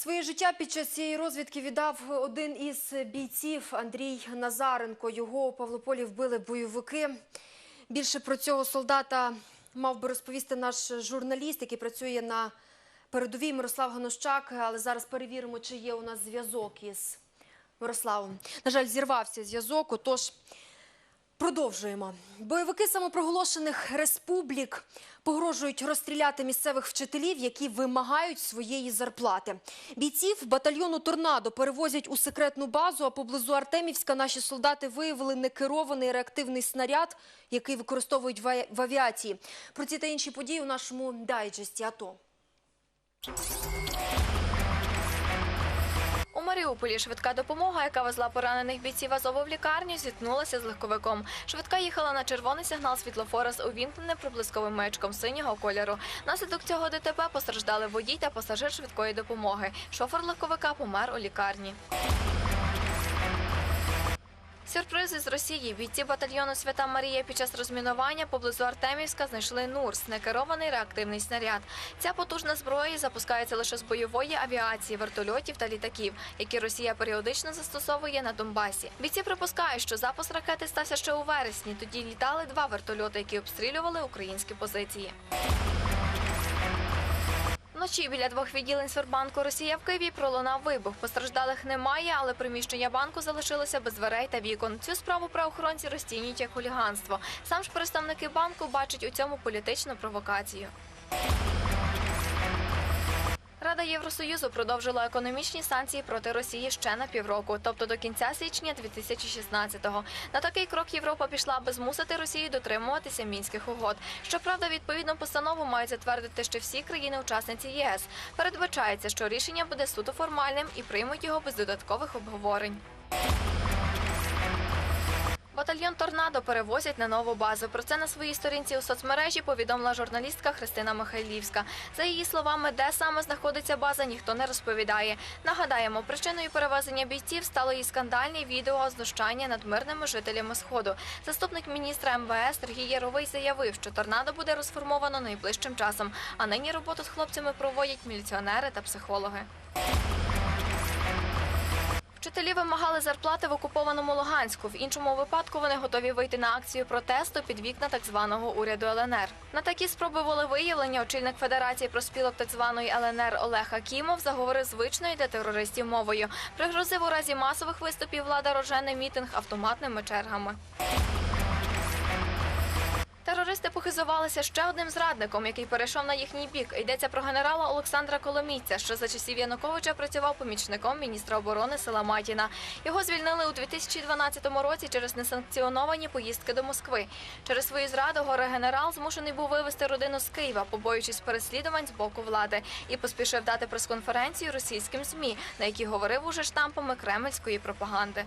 Своє життя під час цієї розвідки віддав один із бійців Андрій Назаренко. Його у Павлополі вбили бойовики. Більше про цього солдата мав би розповісти наш журналіст, який працює на передовій Мирослав Ганощак. Але зараз перевіримо, чи є у нас зв'язок із Мирославом. На жаль, зірвався зв'язок. Отож, Продовжуємо. Бойовики самопроголошених республік погрожують розстріляти місцевих вчителів, які вимагають своєї зарплати. Бійців батальйону «Торнадо» перевозять у секретну базу, а поблизу Артемівська наші солдати виявили некерований реактивний снаряд, який використовують в авіації. Про ці та інші події у нашому дайджесті АТО. Маріуполі швидка допомога, яка везла поранених бійців Азову в лікарню, зіткнулася з легковиком. Швидка їхала на червоний сигнал світлофора з увімкненим проблисковим маячком синього кольору. Наслідок цього ДТП постраждали водій та пасажир швидкої допомоги. Шофер легковика помер у лікарні. Сюрпризи з Росії. Бійці батальйону Свята Марія під час розмінування поблизу Артемівська знайшли НУРС – некерований реактивний снаряд. Ця потужна зброя запускається лише з бойової авіації, вертольотів та літаків, які Росія періодично застосовує на Донбасі. Бійці припускають, що запуск ракети стався ще у вересні. Тоді літали два вертольоти, які обстрілювали українські позиції. Вночі біля двох відділень Свербанку Росія в Києві пролунав вибух. Постраждалих немає, але приміщення банку залишилося без дверей та вікон. Цю справу правоохоронці розцінюють як хуліганство. Сам ж представники банку бачать у цьому політичну провокацію. Рада Євросоюзу продовжила економічні санкції проти Росії ще на півроку, тобто до кінця січня 2016-го. На такий крок Європа пішла, аби змусити Росію дотримуватися мінських угод. Щоправда, відповідну постанову мають затвердити ще всі країни-учасниці ЄС. Передбачається, що рішення буде суто формальним і приймуть його без додаткових обговорень. Батальйон Торнадо перевозять на нову базу. Про це на своїй сторінці у соцмережі повідомила журналістка Христина Михайлівська. За її словами, де саме знаходиться база, ніхто не розповідає. Нагадаємо, причиною перевезення бійців стало і скандальне відео знущання над мирними жителями сходу. Заступник міністра МВС Сергій Яровий заявив, що торнадо буде розформовано найближчим часом. А нині роботу з хлопцями проводять міліціонери та психологи. Вчителі вимагали зарплати в окупованому Луганську. В іншому випадку вони готові вийти на акцію протесту під вікна так званого уряду ЛНР. На такі спроби волевиявлення очільник Федерації проспілок так званої ЛНР Олег Акімов заговорив звичною для терористів мовою. Пригрозив у разі масових виступів влада рожений мітинг автоматними чергами. Похизувалися ще одним зрадником, який перейшов на їхній бік. Йдеться про генерала Олександра Коломійця, що за часів Януковича працював помічником міністра оборони села Матіна. Його звільнили у 2012 році через несанкціоновані поїздки до Москви. Через свою зраду горе генерал змушений був вивезти родину з Києва, побоюючись переслідувань з боку влади, і поспішив дати прес-конференцію російським змі, на якій говорив уже штампами кремльської пропаганди.